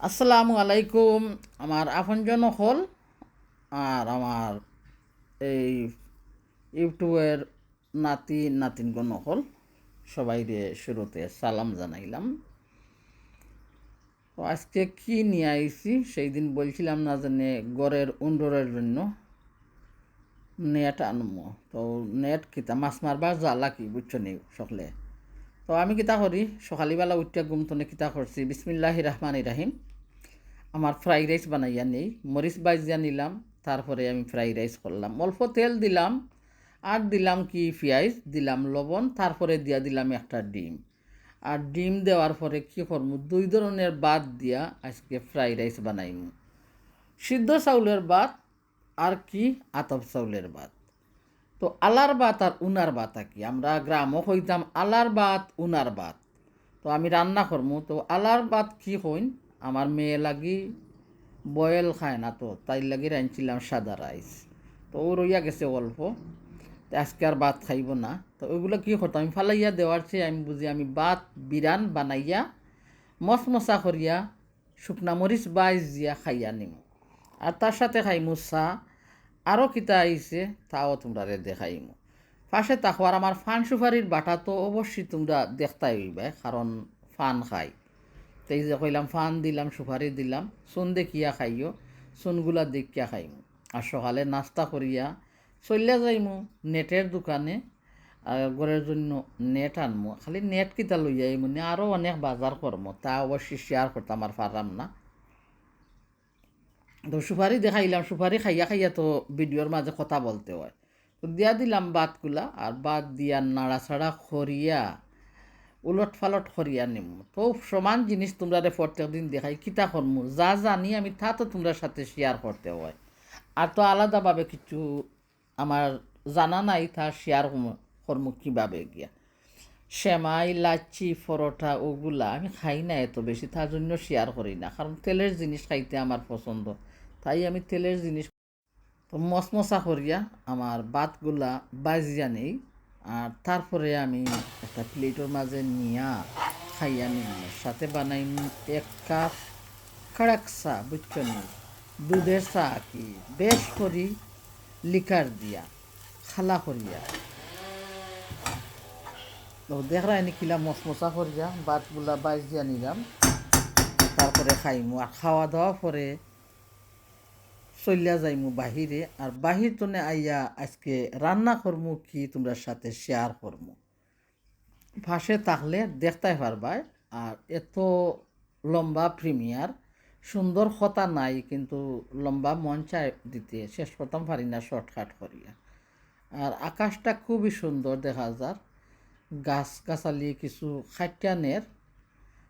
আসসালামু আলাইকুম। আমার আপনজন হল আর আমার এই ইউটিউবের নাতি নাতিনগণ হল। সবাইরে শুরুতে সালাম জানাইলাম। তো আজকে কি নিয়ে আইছি সেই দিন বলছিলাম না জানে গড়ের উন্ডরের জন্য নেট আনমো। তো নেট কিতা? মাছ মারবার জ্বালা কি? বুঝছ নি সকলে? তো আমি কিতা করি, সকালবেলা উঠিয়া ঘুমতনে কিতা করছি বিসমিল্লাহ রহমান রাহিম আমার ফ্রাইড রাইস বানাইয়া নেই মরিচ বাইজিয়া নিলাম, তারপরে আমি ফ্রাইড রাইস করলাম অল্প তেল দিলাম, আর দিলাম কি পেঁয়াজ, দিলাম লবণ, তারপরে দিয়া দিলাম একটা ডিম। আর ডিম দেওয়ার পরে কী করব, দুই ধরনের বাদ দিয়া আজকে ফ্রাইড রাইস বানাইম। সিদ্ধ চাউলের বাদ আর কি আতপ চাউলের ভাত। তো আলার বাত আর উনার বাত কি আমরা গ্রামও হইতাম আলার বাত, উনার বাত। তো আমি রান্না করমু, তো আলার বাত কি হইন? আমার মেয়ে লাগি বয়েল খায় না তো, তাই লাগি রাঁধছিলাম সাদা রাইস। তো ও রইয়া গেছে অল্প আজকে আর ভাত খাইব না। তো ওইগুলো কী করতাম আমি ফালাইয়া দেওয়ার চেয়ে আমি বুঝি আমি ভাত বিরান বানাইয়া মশমশা করিয়া শুকনা মরিচ বাইজ দিয়া খাইয়া নিম। আর তার সাথে খাইমু চা আরও কিতা আইছে, তাও তোমরা রে দেখাইমু। পাশে তাকবার আমার ফান সুপারির বাটা তো অবশ্যই তোমরা দেখতাই হইবে কারণ ফান খাই। তো এই যে কইলাম, ফান দিলাম, সুপারি দিলাম চুন দেখিয়া খাইও চুনগুলা দেখিয়া খাইমু। আর সকালে নাস্তা করিয়া চলিয়া যাইমু নেটের দোকানে, আর ঘরের জন্য নেট আনমু। খালি নেট কিতা লইয়া আইমু আরও অনেক বাজার করমু, তা অবশ্যই শেয়ার করতাম আর পারলাম না। তো সুপারি দেখাইলাম, সুপারি খাইয়া খাইয়া তো ভিডিওর মাঝে কথা বলতে হয়। তো দিয়া দিলাম বাতগুলা আর বাদ দিয়া নাড়াচাড়া খরিয়া উলট ফালট করিয়া নিম। তো সমান জিনিস তোমরা রে প্রত্যেক দিন দেখাই, কিতা করমু? যা জানি আমি তা তো তোমরা সাথে শেয়ার করতে হয়। আর তো আলাদাভাবে কিছু আমার জানা নাই, তা শেয়ার করমু কীভাবে গিয়া। সেমাই, লাচ্ছি, পরোটা ওগুলা আমি খাই না এত বেশি, তার জন্য শেয়ার করি না। কারণ তেলের জিনিস খাইতে আমার পছন্দ। তাই আমি তেলের জিনিস তো মশমশা করিয়া আমার বাতগুলা বাজিয়া নেই। আর তারপরে আমি একটা প্লেটের মাঝে নিয়া খাইয়া নিম সাথে বানাই এক কাপ খাড়াক চা, বুঝছ নি? দুধের চা কি? বেশ করি লিকার দিয়া, খালা করিয়া। তো দেখরা এনে কিলা মশমশা করিয়া বাতগুলা বাইজ দিয়া নিলাম। তারপরে খাইমু। আর খাওয়া দাওয়া পরে চলিয়া যাই যাইমু বাহিরে, আর বাহির তনে আইয়া আজকে রান্না করমু কি তোমরা সাথে শেয়ার করমু। ফাঁসে থাকলে দেখতে পারবাই, আর এত লম্বা প্রিমিয়ার সুন্দর কথা নাই, কিন্তু লম্বা মন দিতে, শেষ করতাম পারি না শর্টকাট করিয়া। আর আকাশটা খুবই সুন্দর দেখা যার গাছ গাছালি কিছু খাইটানের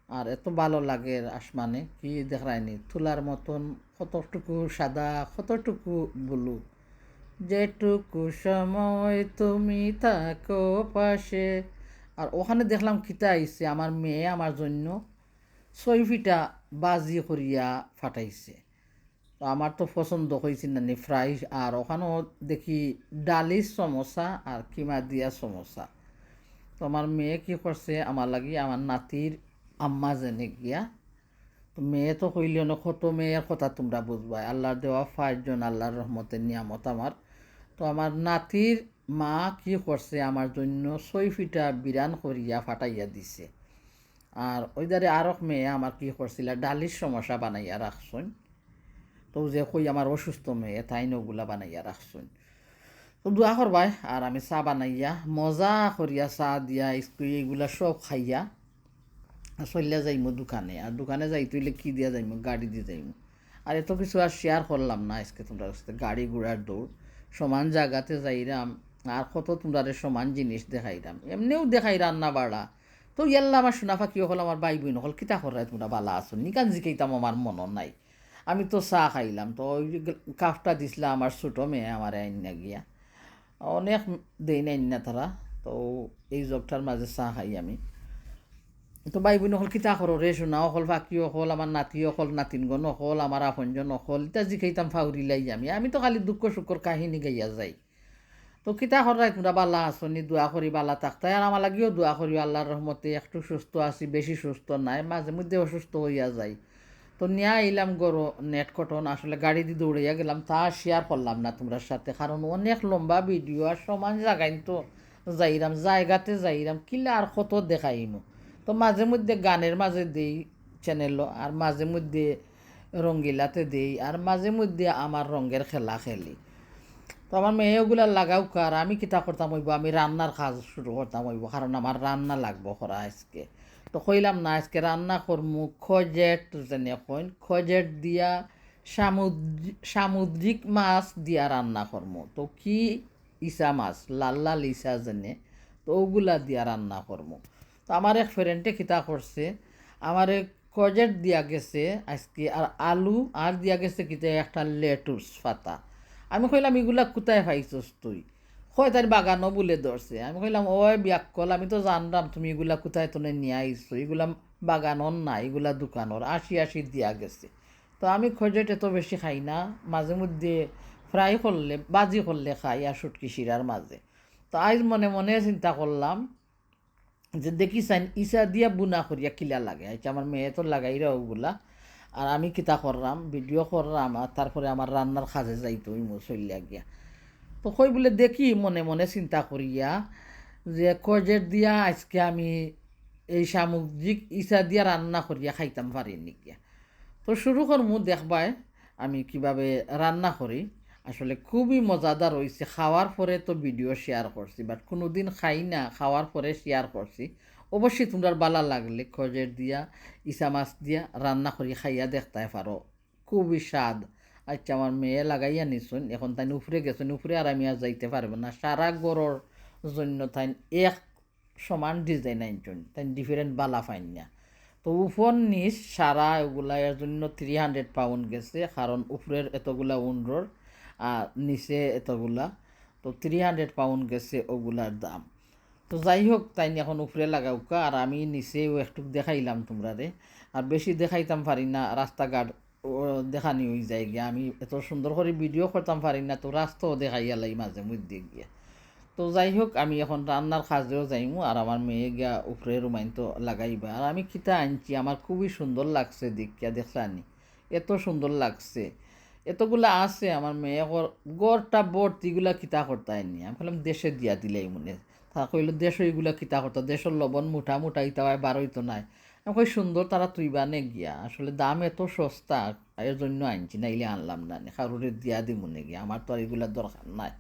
আর এত ভালো লাগে আসমানে, কি দেখায়নি? তুলার মতন কতটুকু সাদা, কতটুকু ব্লু? যেটুকু সময় তুমি থাকো পাশে। আর ওখানে দেখলাম খিতা আইছে, আমার মেয়ে আমার জন্য ছয়ফিটা বাজি করিয়া ফাটাইছে। তো আমার তো পছন্দ হয়েছে না, নি ফ্রাই আর ওখানেও দেখি ডালি সমোসা আর কিমা দিয়া সমোসা। তো আমার মেয়ে কি করছে, আমার লাগি আমার নাতির আম্মা জেনে গিয়া, তো মেয়ে তো কইলে না, কত মেয়ের কথা তোমরা বুঝবা আল্লাহর দেওয়া পাঁচজন আল্লাহর রহমতের নিয়ামত আমার। তো আমার নাতির মা কি করছে, আমার জন্য ছয় ফিটা বিরান করিয়া ফাটাইয়া দিছে। আর ওই দারে মেয়ে আমার কি করছিল, ডালির সমস্যা বানাইয়া রাখছুন তো যে কই আমার অসুস্থ মেয়ে, তাই নগুলা বানাইয়া রাখছুন তো দোয়া করবাই, আর আমি চা বানাইয়া, মজা করিয়া চা দিয়া স্কুল এইগুলা সব খাইয়া চলিয়া যাইমু দোকানে। আর দোকানে যাই তুইলে কি দিয়া যাইমু? গাড়ি দিয়ে যাইমু। আর এত কিছু আর শেয়ার করলাম না আজকে তোমরা সাথে গাড়ি ঘোড়ার দৌড়। সমান জায়গাতে যাইরাম, আর কত তোমরা সমান জিনিস দেখাইরাম। এমনিও দেখাই রান্না বাড়া। তো ইয়াল্লা আমার সোনাফা কি হল? আমার বাই বোন হল। কিতা করাই তোমরা বালা আছো? নিকান জিকাইতাম আমার মন নাই। আমি তো চা খাইলাম। তো ওই কাপটা দিছিলাম আমার ছোটো মেয়ে, আমার আইনা গিয়া। অনেক দেই না তারা। তো এই জগটার মাঝে চা খাই আমি। তো বাই বোন অকল কিতা করো রে শোনা অকল ফাঁকি অকল আমার নাতি অকল, নাতিনগণ অকল আমার আপনজন অকল, ইতা জিকাইতাম ফাউরি লাই আমি আমি তো খালি দুঃখ সুখর কাহিনী গাইয়া যাই। তো কিতা করাই তোমরা বালা আসনি দোয়া করি বালা থাকতাই আর আমার লাগিও দোয়া করি আল্লাহর রহমতে একটু সুস্থ আছি বেশি সুস্থ নাই মাঝে মধ্যে অসুস্থ হইয়া যাই তো নিয়ে আইলাম গরো নেট কটন, আসলে গাড়ি দিয়ে দৌড়াইয়া গেলাম, তা শেয়ার করলাম না তোমরা সাথে কারণ অনেক লম্বা ভিডিও আর সমান জায়গায় তো যাইরাম জায়গাতে যাইরাম কিলা আর কত দেখাইমু? তো মাঝে মধ্যে গানের মাঝে দেই চ্যানেল আর মাঝে মধ্যে রঙ্গিলাতে দেই, আর মাঝে মধ্যে আমার রঙের খেলা খেলি। তো আমার মেয়েগুলা লাগাও কার, আমি কিতা করতাম হইব, আমি রান্নার কাজ শুরু করতাম হইব, কারণ আমার রান্না লাগবো করা আজকে। তো কইলাম না, আজকে রান্না করমু খজেট যেনে কইন খজেট দিয়া সামুদ্রিক সামুদ্রিক মাছ দিয়া রান্না করমু। তো কি ইসা মাছ, লাল লাল ইসা যেনে, তো ওগুলা দিয়া রান্না করমু। তো আমার এক ফ্রেন্ডে কিতা করছে, আমার এক কজেট দিয়া গেছে আজকে, আর আলু আর দিয়া গেছে কিতা একটা লেটুস পাতা। আমি কইলাম, এগুলা কোথায় পাইছস তুই? হয় তার বাগানও বলে ধরছে। আমি কইলাম, ওই বিয়াকল আমি তো জানলাম তুমি এগুলা কোথায় তোনে নিয়ে আইছো? এগুলা বাগানর না, এগুলা দোকানর। আশি আশি দিয়া গেছে। তো আমি খজেট এত বেশি খাই না, মাঝে মধ্যে ফ্রাই করলে, বাজি করলে খাই, আর সুটকি শিরার মাঝে। তো আজ মনে মনে চিন্তা করলাম যে দেখি চাইন ইসা দিয়া বুনা করিয়া কিলা লাগে। আচ্ছা আমার মেয়ে তো লাগাইরা ওগুলা আর আমি কিতা করলাম ভিডিও করলাম আর তারপরে আমার রান্নার কাজে যাইতো চলিয়া গিয়া তো কই বলে, দেখি মনে মনে চিন্তা করিয়া যে কজের দিয়া, আজকে আমি এই সামুদ্রিক ইসা দিয়া রান্না করিয়া খাইতাম পারি নিকিয়া তো শুরু করমু দেখবাই, আমি কীভাবে রান্না করি। আসলে খুবই মজাদার হয়েছে খাওয়ার পরে তো ভিডিও শেয়ার করছি বাট কোনো দিন খাই না, খাওয়ার পরে শেয়ার করছি। অবশ্যই তোমরা বালা লাগলে খজের দিয়া, ইসা মাছ দিয়া রান্না করি, খাইয়া দেখতে পারো। খুবই স্বাদ। আচ্ছা আমার মেয়ে লাগাইয়া নিছুন, এখন তাই উপরে গেছেন, উপরে আর আমি আর যাইতে পারব না। সারা গড়র জন্য তাই এক সমান ডিজাইন আনছেন তাই ডিফারেন্ট বালা ফাইন না। তো উপর নিচ সারা এগুলা এর জন্য থ্রি হান্ড্রেড পাউন্ড গেছে, কারণ উপরের এতগুলা উন্ডর আর নিচে এতগুলা। তো থ্রি হান্ড্রেড পাউন্ড গেছে ওগুলার দাম। তো যাই হোক তাই এখন উপরে লাগাউকা আর আমি নিচেও একটু দেখাইলাম তোমরা রে আর বেশি দেখাইতাম পারি না, রাস্তাঘাট দেখানি হয়ে যায় গিয়া আমি এত সুন্দর করে ভিডিও করতাম পারি না, তো রাস্তাও দেখাইয়া লাই মাঝে মধ্যে গিয়া। তো যাই হোক আমি এখন রান্নার কাজেও যাইমু, আর আমার মেয়ে গিয়া উপরে রুমাইন তো লাগাইবা। আর আমি কিতা আনছি, আমার খুবই সুন্দর লাগছে দেখিয়া, দেখলানি। এত সুন্দর লাগছে। এতগুলা আছে আমার মেয়ে গড়টা বর্তিগুলা কিতা করতায়নি আমি বললাম দেশে দিয়া দিলাই মনে। তা কইল, দেশ এগুলা কিতা করতো? দেশের লবণ মুঠা মুঠা ইতা হয় বারোইতো নাই। আমি কই, সুন্দর তারা তুই নে গিয়া। আসলে দাম এত সস্তা, এর জন্য আনছি, নাইলে আনলাম না কারোরে দিয়া দি মনে গিয়া, আমার তো আর এগুলার দরকার নাই।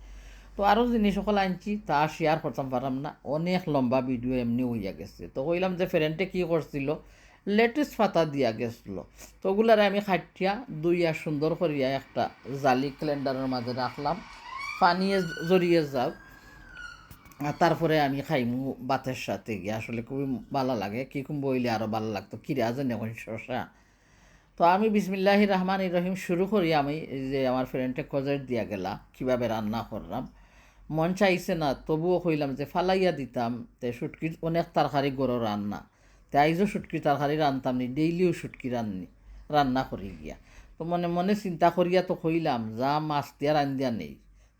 তো আরও জিনিস সকল আনছি, তা শেয়ার করতাম পারলাম না। অনেক লম্বা ভিডিও এমনি হইয়া গেছে। তো কইলাম যে ফ্রেন্ডে কী করছিল লেটেস্ট পাতা দিয়া গেছিল। তো ওগুলারে আমি খাটিয়া দুইয়া সুন্দর করিয়া একটা জালি ক্যালেন্ডারের মাঝে রাখলাম, পানিয়ে জড়িয়ে যাও তারপরে আমি খাইমু বাতের সাথে গিয়ে। আসলে খুবই ভালো লাগে, কি কুম বইলে আরও ভালো লাগতো। কিরা জানি এখন শশা? তো আমি বিসমিল্লাহ রহমান রহিম শুরু করি আমি যে আমার ফ্রেন্ডে কজের দিয়া গেলা কীভাবে রান্না করলাম। মন চাইছে না, তবুও কইলাম যে ফালাইয়া দিতাম, তে সুটকির অনেক তরকারি গরো রান্না। তে আইজও সুটকি তরকারি রানতাম নি ডেইলিও সুটকি রান্নি, রান্না করি গিয়া। তো মনে মনে চিন্তা করিয়া তো কইলাম, যা মাছ দিয়া রান দিয়া নেই।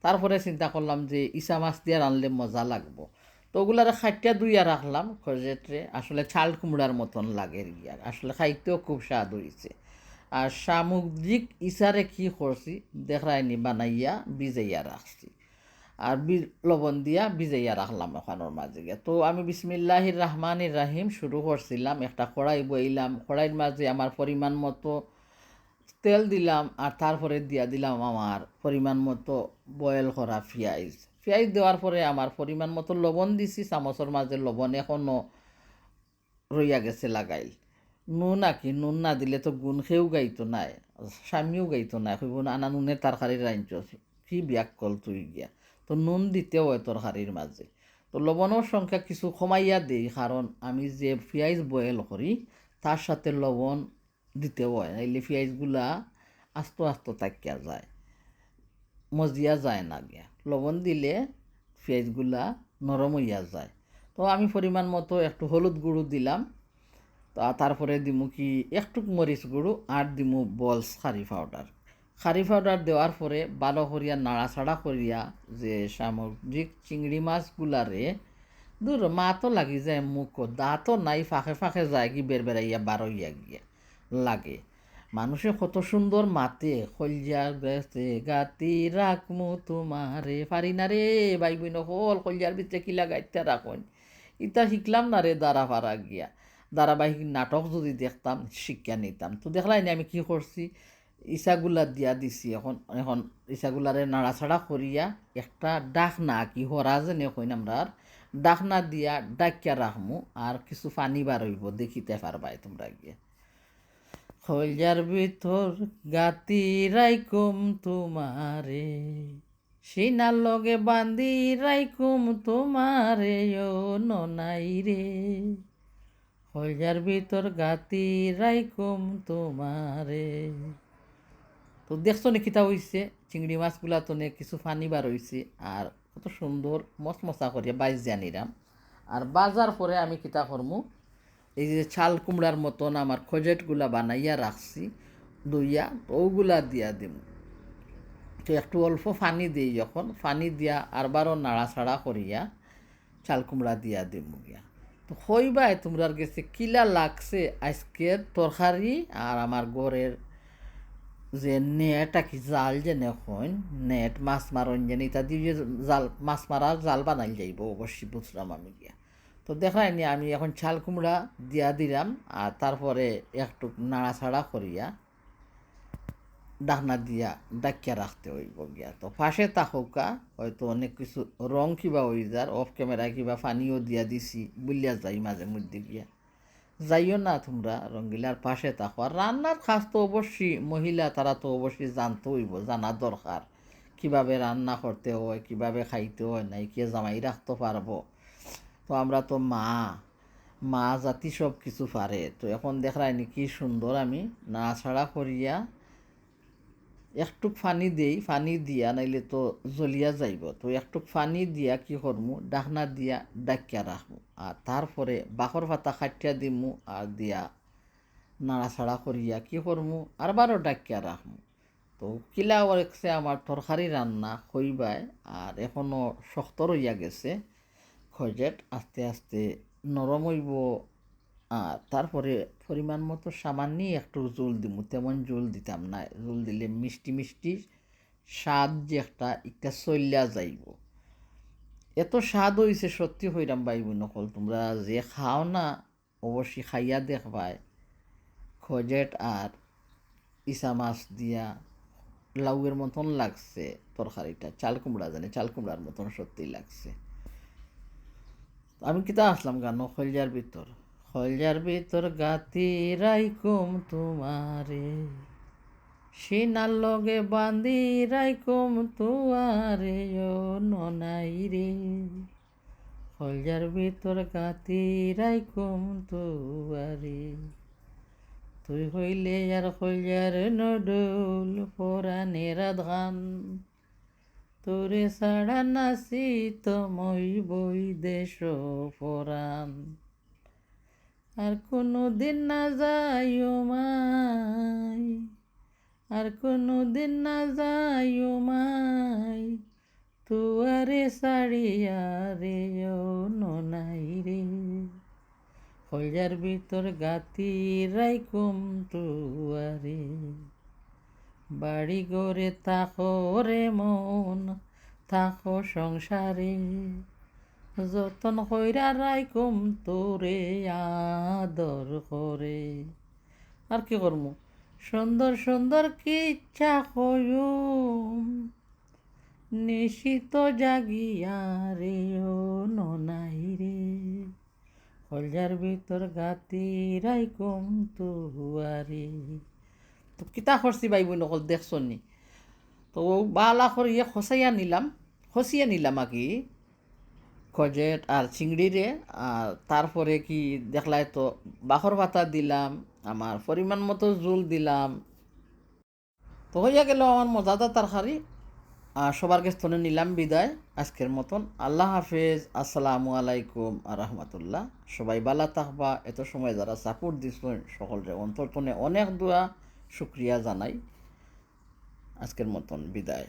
তারপরে চিন্তা করলাম যে ইসা মাছ দিয়া রানলে মজা লাগবো। তো ওগুলার খাইটা দুইয়া রাখলাম খজেটরে আসলে ছাল কুমড়ার মতন লাগে গিয়া। আসলে খাইতেও খুব স্বাদ হয়েছে আর সামুদ্রিক ইসারে কি করছি, দেখায়নি, বানাইয়া বিজাইয়া রাখছি। আর লবণ দিয়া ভিজাইয়া রাখলাম ওখানোর মাঝে তো আমি বিসমিল্লাহির রহমানির রাহিম শুরু করছিলাম, একটা কড়াই বইলাম। কড়াইয়ের মাঝে আমার পরিমাণ মতো তেল দিলাম আর তারপরে দিয়া দিলাম আমার পরিমাণ মতো বয়েল করা পেঁয়াজ পেঁয়াজ দেওয়ার পরে আমার পরিমাণ মতো লবণ দিছি, চামচের মাঝে লবণ এখনও রইয়া গেছে লাগাইল। নুন আকি, নুন না দিলে তো গুণ খেয়েও গাইতো নাই স্বামীও গাইতো নাই। কইব আনা নুনের তরকারি রাঁধছ কি বিয়াক কল তুই গিয়া? তো নুন দিতেও হয় তোর তরকারির মাঝে। তো লবণের সংখ্যা কিছু কমাইয়া দিই কারণ আমি যে পেঁয়াজ বয়েল করি তার সাথে লবণ দিতে হয়, নাইলে পেঁয়াজগুলা আস্ত আস্ত তাকিয়া যায়, মজিয়া যায় না গিয়া লবণ দিলে পেঁয়াজগুলা নরম হইয়া যায়। তো আমি পরিমাণ মতো একটু হলুদ গুঁড়ো দিলাম, তো তারপরে দিমু কি একটু মরিচ গুঁড়ো, আর দিমু বলস খারি পাউডার খারি পাউডার দেওয়ার পরে ভালো করিয়া নাড়াচাড়া করিয়া যে সামগ্রিক চিংড়ি মাছগুলারে, দূর মা তো লাগি যায় মুখ দাঁতও নাই, ফাঁকে ফাঁকে যায় কি বের বেড়াইয়া বারইয়া গিয়া লাগে। মানুষে কত সুন্দর মাতে কলজার বেসে গাতি রাখমু তোমারে, পারি না রে ভাই বোন হল, কলজার ভিতরে কি লাগাইতে রাখুন? ইতা শিখলাম না রে দ্বারা পারা গিয়া। ধারাবাহিক নাটক যদি দেখতাম, শিক্ষা নিতাম। তো দেখলাই আমি কি করছি? ইসাগুলা দিয়া দিছি। এখন এখন ইসাগুলারে নাড়াছাড়া করিয়া একটা ডাক না কি হরা যেনে কইন আমরা ডাক না দিয়া ডাকিয়া রাখমু আর কিছু পানি বার হইব দেখিতে পারবাই তোমরা গিয়া। খলজার ভিতর গাতি রাইকুম তোমারে সিনার লগে বান্ধি রাইকুম তোমারে ও ননাই রে খলজার ভিতর গাতি রাইকুম তোমারে তো দেখছ নি কিতা হইছে? চিংড়ি মাছগুলা তো নে কিছু পানি বার হইছে। আর কত সুন্দর মচমচা করিয়া বাইজ জানিরাম আর বাজার পরে আমি কিতা করমু, এই যে ছাল কুমড়ার মতন আমার খজেটগুলা বানাইয়া রাখছি দইয়া তো ওগুলা দিয়া দিম। তো একটু অল্প ফানি দিই যখন, ফানি দিয়া আরবারও নাড়াচাড়া করিয়া চাল কুমড়া দিয়া দিম গিয়া। তো হইবাই তোমরার গেছে কিলা লাগছে আজকের তরকারি আর আমার ঘরের যে নেট কি জাল যে নেখন নেট মাছ মারন যেন, ইতা দিয়ে জাল, মাছ মারা জাল বানাই যাইব, অবশ্যই বুঝলাম আমি গিয়া। তো দেখায়নি আমি এখন ছাল কুমড়া দিয়া দিলাম, আর তারপরে একটু নাড়াছাড়া করিয়া ডাকনা দিয়া ডাকিয়া রাখতে হইব গিয়া। তো পাশে তাহকা, হয়তো অনেক কিছু রং কিবা হয়ে যার অফ ক্যামেরা কিবা পানিও দিয়া দিছি, বুলিয়া যাই মাঝে মধ্যে গিয়া। যাইও না তোমরা, রঙ্গিলার পাশে থাকো। আর রান্নার খাস তো অবশ্যই, মহিলা তারা তো অবশ্যই জানতে হইব জানা দরকার। কীভাবে রান্না করতে হয়, কীভাবে খাইতে হয়, নাই কে জামাই রাখতে পারব? তো আমরা তো মা মা জাতি সব কিছু পারে। তো এখন দেখাই নাকি কি সুন্দর আমি, না ছাড়া করিয়া একটুক পানি দেই, পানি দিয়া নাইলে তো জ্বলিয়া যাইব। তো একটুক পানি দিয়া কি করমু? ডাকনা দিয়া ডাকিয়া রাখব আর তারপরে বাকর পাতা খাটিয়া দিমু আর দিয়া নাড়াছাড়া করিয়া কি করমু? আর বারো ডাকিয়া রাখমু তো কিলা ওরেকছে আমার তরকারি রান্না হইবাই আর এখনও শক্ত রইয়া গেছে। খজেট আস্তে আস্তে নরম হইব। আর তারপরে পরিমাণ মতো সামান্য একটু জল দিব তেমন জল দিতাম না। জল দিলে মিষ্টি মিষ্টি স্বাদ যে একটা একটা চল্যা যাইব। এত স্বাদ হয়েছে সত্যি হইরাম বাইব নকল তোমরা যে খাও না, অবশ্যই খাইয়া দেখবাই। খজেট আর ইসা মাছ দিয়া লাউয়ের মতন লাগছে তরকারিটা। চাল কুমড়া জানে, চাল কুমড়ার মতন সত্যি লাগছে। আমি কিতা আসলাম গান খলজার ভিতর? খলজার ভিতর গাতি রাইকুম তোমারে। সিনার লগে বান্ধি রাইকুম তুয়ারে ও ননাই রে। খলজার ভিতর গাতি রাইকুম তুয়ারে তুই হইলে আর খলজার নডুল পরাণের ধান তোরে সাড়া নাসি তমই বই দেশ পরাণ। আর কোনো দিন না যাইও মাই, আর কোনো দিন না যাইও মাই, তুয়ারে সাড়িয়া রে ও ননাই রে। হলজার ভিতর গাতি রাই রাইকুম তুয়ারে, বাড়ি গড়ে থাকো রে মন, থাকো সংসারে। যতন কইরা রাইকুম তোরে আদর করে। আর কি করমু? সুন্দর সুন্দর কি ইচ্ছা কয়ুম নিশিত জাগিয়া রে ও ননাই রে। হলজার ভিতর গাতি রাইকুম তুয়ারে তো কিতা করছি বাই বোন অকল দেখছ নি তো বালা ইয়ে খসাইয়া নিলাম, খসিয়া নিলাম কি খজেট আর চিংড়িরে আর তারপরে কি দেখলাই তো, বাখর পাতা দিলাম, আমার পরিমাণ মতো জোল দিলাম। তো হইয়া গেল আমার মজাদার তরকারি আর সবার কাছ নিলাম বিদায় আজকের মতন। আল্লাহ হাফেজ, আসসালামু আলাইকুম আর রহমতুল্লাহ। সবাই বালা থাকবা। এত সময় যারা সাপোর্ট দিচ্ছেন সকলরে অন্তর্পণে অনেক দোয়া, শুক্রিয়া জানাই। আজকের মতন বিদায়।